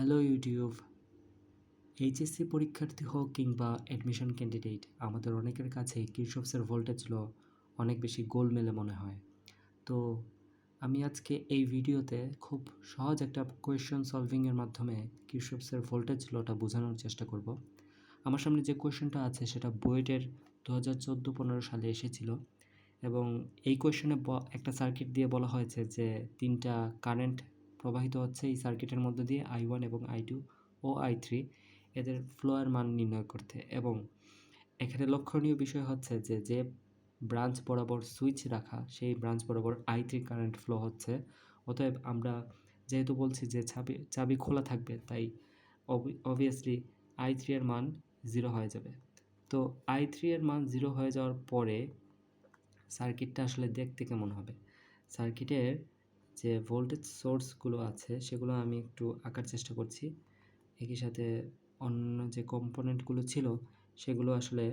Hello YouTube HSC পরীক্ষার্থী হোক কিংবা অ্যাডমিশন ক্যান্ডিডেট আমাদের অনেকের কাছে কিরশফসের ভোল্টেজ ল অনেক বেশি গোলমেলে মনে হয়। তো আমি আজকে এই ভিডিওতে খুব সহজ একটা কোয়েশ্চন সলভিংয়ের মাধ্যমে কিরশফসের ভোল্টেজ লটা বোঝানোর চেষ্টা করব। আমার সামনে যে কোয়েশ্চনটা আছে, সেটা বুয়েটের দু হাজার চোদ্দ পনেরো সালে এসেছিল এবং এই কোয়েশ্চনে একটা সার্কিট দিয়ে বলা হয়েছে যে তিনটা কারেন্ট প্রবাহিত হচ্ছে এই সার্কিটের মধ্যে দিয়ে আই ওয়ান এবং আই টু ও আই থ্রি। এদের ফ্লোয়ের মান নির্ণয় করতে এবং এখানে লক্ষণীয় বিষয় হচ্ছে যে যে ব্রাঞ্চ বরাবর সুইচ রাখা, সেই ব্রাঞ্চ বরাবর আই থ্রি কারেন্ট ফ্লো হচ্ছে। অতএব আমরা যেহেতু বলছি যে চাবি চাবি খোলা থাকবে, তাই অবভিয়াসলি আই থ্রি এর মান জিরো হয়ে যাবে। তো আই থ্রি এর মান জিরো হয়ে যাওয়ার পরে সার্কিটটা আসলে দেখতে কেমন হবে? সার্কিটের যে ভোল্টেজ সোর্সগুলো আছে, সেগুলো আমি একটু আঁকার চেষ্টা করছি। একই সাথে অন্য যে কম্পোনেন্টগুলো ছিল, সেগুলো আসলে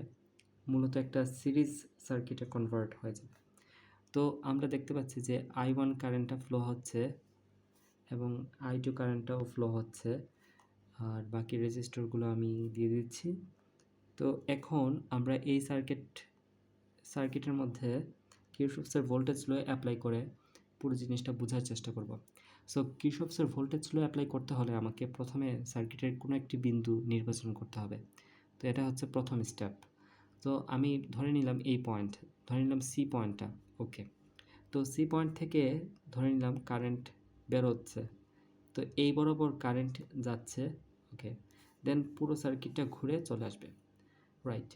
মূলত একটা সিরিজ সার্কিটে কনভার্ট হয়ে যাবে তো আমরা দেখতে পাচ্ছি যে আই ওয়ান কারেন্টটা ফ্লো হচ্ছে এবং আই টু কারেন্টটাও ফ্লো হচ্ছে। আর বাকি রেজিস্টরগুলো আমি দিয়ে দিচ্ছি। তো এখন আমরা এই সার্কিট সার্কিটের মধ্যে কিরশফসের ভোল্টেজ অ্যাপ্লাই করে পুরো জিনিসটা বোঝার চেষ্টা করব। সো কিরশফসের ভোল্টেজ লো অ্যাপ্লাই করতে হলে আমাকে প্রথমে সার্কিটের কোনো একটি বিন্দু নির্বাচন করতে হবে। তো এটা হচ্ছে প্রথম স্টেপ তো আমি ধরে নিলাম এই পয়েন্ট ধরে নিলাম সি পয়েন্টটা ওকে তো সি পয়েন্ট থেকে ধরে নিলাম কারেন্ট বেরোচ্ছে, তো এই বরাবর কারেন্ট যাচ্ছে ওকে দেন পুরো সার্কিটটা ঘুরে চলে আসবে রাইট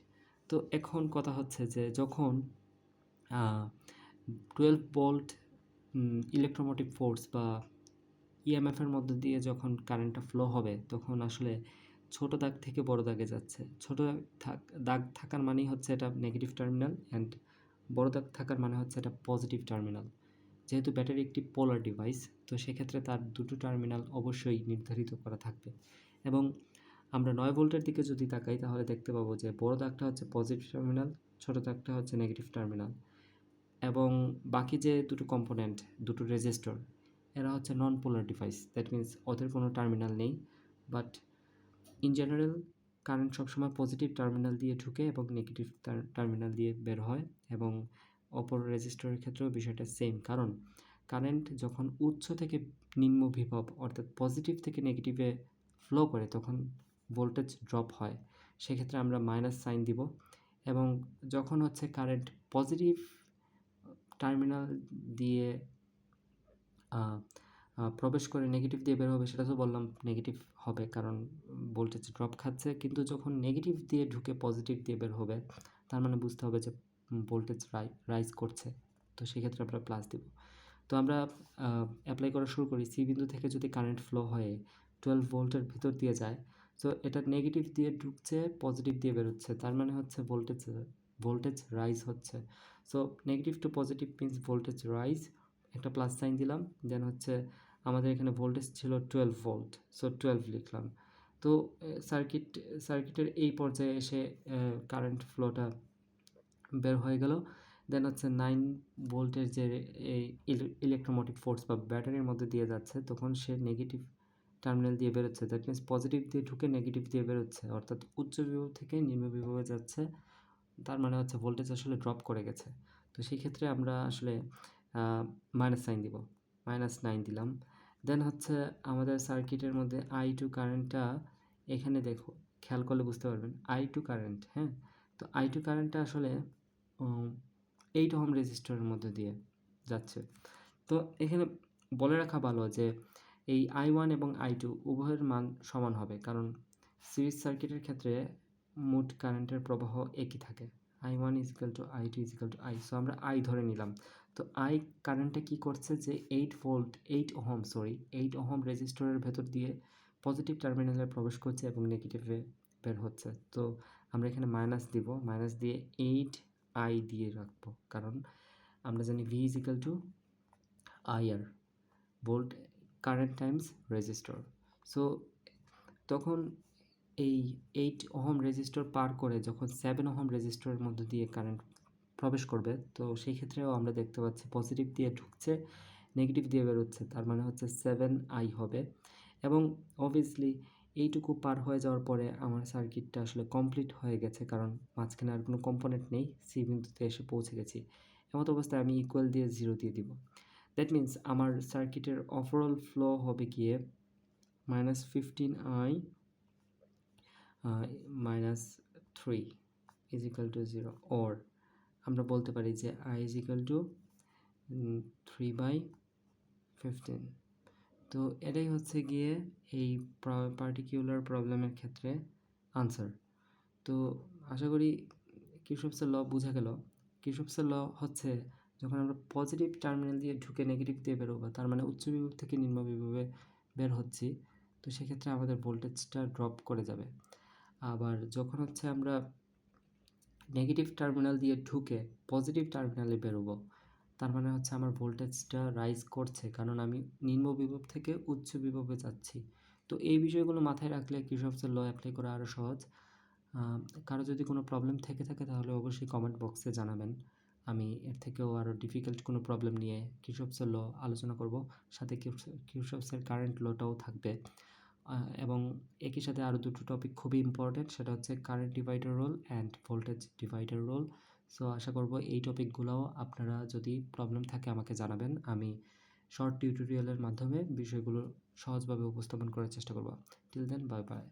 তো এখন কথা হচ্ছে যে যখন টুয়েলভ বোল্ট ইলেকট্রোমোটিভ ফোর্স বা ইএমএফের মধ্যে দিয়ে যখন কারেন্টটা ফ্লো হবে, তখন আসলে ছোট দাগ থেকে বড় দাগে যাচ্ছে। ছোট দাগ থাকার মানেই হচ্ছে এটা নেগেটিভ টার্মিনাল অ্যান্ড বড় দাগ থাকার মানে হচ্ছে এটা পজিটিভ টার্মিনাল যেহেতু ব্যাটারি একটি পোলার ডিভাইস তো সেক্ষেত্রে তার দুটো টার্মিনাল অবশ্যই নির্ধারিত করা থাকবে। এবং আমরা নয় ভোল্টের দিকে যদি তাকাই, তাহলে দেখতে পাবো যে বড় দাগটা হচ্ছে পজিটিভ টার্মিনাল ছোট দাগটা হচ্ছে নেগেটিভ টার্মিনাল এবং বাকি যে দুটো কম্পোনেন্ট দুটো রেজিস্টর এরা হচ্ছে non polar device that means ওদের কোনো টার্মিনাল নেই বাট ইন জেনারেল কারেন্ট সবসময় পজিটিভ টার্মিনাল দিয়ে ঢুকে এবং নেগেটিভ টার্মিনাল দিয়ে বের হয় এবং অপর রেজিস্টরের ক্ষেত্রেও বিষয়টা সেম কারণ কারেন্ট যখন উচ্চ থেকে নিম্ন বিভব অর্থাৎ পজিটিভ থেকে নেগেটিভে ফ্লো করে, তখন ভোল্টেজ ড্রপ হয়। সেক্ষেত্রে আমরা মাইনাস সাইন দিব এবং যখন হচ্ছে কারেন্ট পজিটিভ টার্মিনাল দিয়ে প্রবেশ করে নেগেটিভ দিয়ে বের হবে, সেটা তো বললাম নেগেটিভ হবে, কারণ ভোল্টেজ ড্রপ খাচ্ছে। কিন্তু যখন নেগেটিভ দিয়ে ঢুকে পজিটিভ দিয়ে বের হবে, তার মানে বুঝতে হবে যে ভোল্টেজ রাইজ করছে। তো সেক্ষেত্রে আমরা প্লাস দেব। তো আমরা অ্যাপ্লাই করা শুরু করি। সি বিন্দু থেকে যদি কারেন্ট ফ্লো হয়ে টুয়েলভ ভোল্টের ভিতর দিয়ে যায়, তো এটা নেগেটিভ দিয়ে ঢুকছে পজিটিভ দিয়ে বেরোচ্ছে। তার মানে হচ্ছে ভোল্টেজ ভোল্টেজ রাইজ হচ্ছে। So negative to positive means voltage rise একটা প্লাস সাইন দিলাম দেন হচ্ছে আমাদের এখানে ভোল্টেজ ছিল টুয়েলভ ভোল্ট সো টুয়েলভ লিখলাম। তো সার্কিট সার্কিটের এই পর্যায়ে এসে কারেন্ট ফ্লোটা বের হয়ে গেল। দেন হচ্ছে নাইন ভোল্টের যে এই ইলেকট্রোমোটিভ ফোর্স বা ব্যাটারির মধ্যে দিয়ে যাচ্ছে, তখন সে নেগেটিভ টার্মিনাল দিয়ে বেরোচ্ছে। দ্যাট মিনস পজিটিভ দিয়ে ঢুকে নেগেটিভ দিয়ে বেরোচ্ছে, অর্থাৎ উচ্চ বিভব থেকে নিম্ন বিভবে যাচ্ছে। তার মানে হচ্ছে ভোল্টেজ আসলে ড্রপ করে গেছে। তো সেই ক্ষেত্রে আমরা আসলে মাইনাস সাইন দিব মাইনাস নাইন দিলাম। দেন হচ্ছে আমাদের সার্কিটের মধ্যে আই টু কারেন্টটা এখানে দেখো, খেয়াল করলে বুঝতে পারবেন আই টু কারেন্ট হ্যাঁ? তো আই টু কারেন্টটা আসলে এইট হোম রেজিস্টরের মধ্যে দিয়ে যাচ্ছে। তো এখানে বলে রাখা ভালো যে এই আই ওয়ান এবং আই টু উভয়ের মান সমান হবে, কারণ সিরিজ সার্কিটের ক্ষেত্রে মোট কারেন্টের প্রবাহ একই থাকে। I one equal to I two equal to I so আমরা আই ধরে নিলাম। তো আই কারেন্টটা কী করছে যে eight volt eight ohm sorry eight ohm রেজিস্টরের ভেতর দিয়ে পজিটিভ টার্মিনালে প্রবেশ করছে এবং নেগেটিভে বের হচ্ছে। তো আমরা এখানে মাইনাস দিব মাইনাস দিয়ে এইট আই দিয়ে রাখব, কারণ আমরা জানি V equal to I R volt current times resistor so তখন এই এইট ওহম রেজিস্টর পার করে যখন সেভেন ওহম রেজিস্টরের মধ্য দিয়ে কারেন্ট প্রবেশ করবে, তো সেই ক্ষেত্রেও আমরা দেখতে পাচ্ছি পজিটিভ দিয়ে ঢুকছে নেগেটিভ দিয়ে বেরোচ্ছে, তার মানে হচ্ছে সেভেন আই হবে। এবং অবভিয়াসলি এইটুকু পার হয়ে যাওয়ার পরে আমার সার্কিটটা আসলে কমপ্লিট হয়ে গেছে, কারণ মাঝখানে আর কোনো কম্পোনেন্ট নেই সি বিন্দুতে এসে পৌঁছে গেছি। এমত অবস্থায় আমি ইকুয়াল দিয়ে জিরো দিয়ে দিব। দ্যাট মিন্স আমার সার্কিটের ওভারঅল ফ্লো হবে গিয়ে minus fifteen I minus three is equal to zero or আমরা বলতে পারি যে I is equal to three by fifteen তো এটাই হচ্ছে গিয়ে এই পার্টিকুলার প্রবলেমের ক্ষেত্রে আনসার তো আশা করি কিউসবসের ল বোঝা গেল। কিউসবসের ল হচ্ছে যখন আমরা পজিটিভ টার্মিনাল দিয়ে ঢুকে নেগেটিভ দিয়ে বেরোবো তার মানে উচ্চ বিভব থেকে নিম্ন বিভবে বের হচ্ছি, তো সেক্ষেত্রে আমাদের ভোল্টেজটা ড্রপ করে যাবে। আবার যখন হচ্ছে আমরা নেগেটিভ টার্মিনাল দিয়ে ঢুকে পজিটিভ টার্মিনালে বেরোবো, তার মানে হচ্ছে আমার ভোল্টেজটা রাইজ করছে, কারণ আমি নিম্ন বিভব থেকে উচ্চ বিভবে যাচ্ছি। তো এই বিষয়গুলো মাথায় রাখলে কৃষকসের ল অ্যাপ্লাই করা আরও সহজ। কারও যদি কোনো প্রবলেম থেকে থাকে তাহলে অবশ্যই কমেন্ট বক্সে জানাবেন। আমি এর থেকেও আরও ডিফিকাল্ট কোনো প্রবলেম নিয়ে কৃষকসের ল আলোচনা করব। সাথে কৃষকসের কারেন্ট লটাও থাকবে। এবং একই সাথে আরও দুটো টপিক খুবই ইম্পর্টেন্ট সেটা হচ্ছে current divider role and voltage divider role so আশা করব এই টপিকগুলোও আপনারা যদি প্রবলেম থাকে আমাকে জানাবেন। আমি শর্ট টিউটোরিয়ালের মাধ্যমে বিষয়গুলো সহজভাবে উপস্থাপন করার চেষ্টা করব। Till then bye bye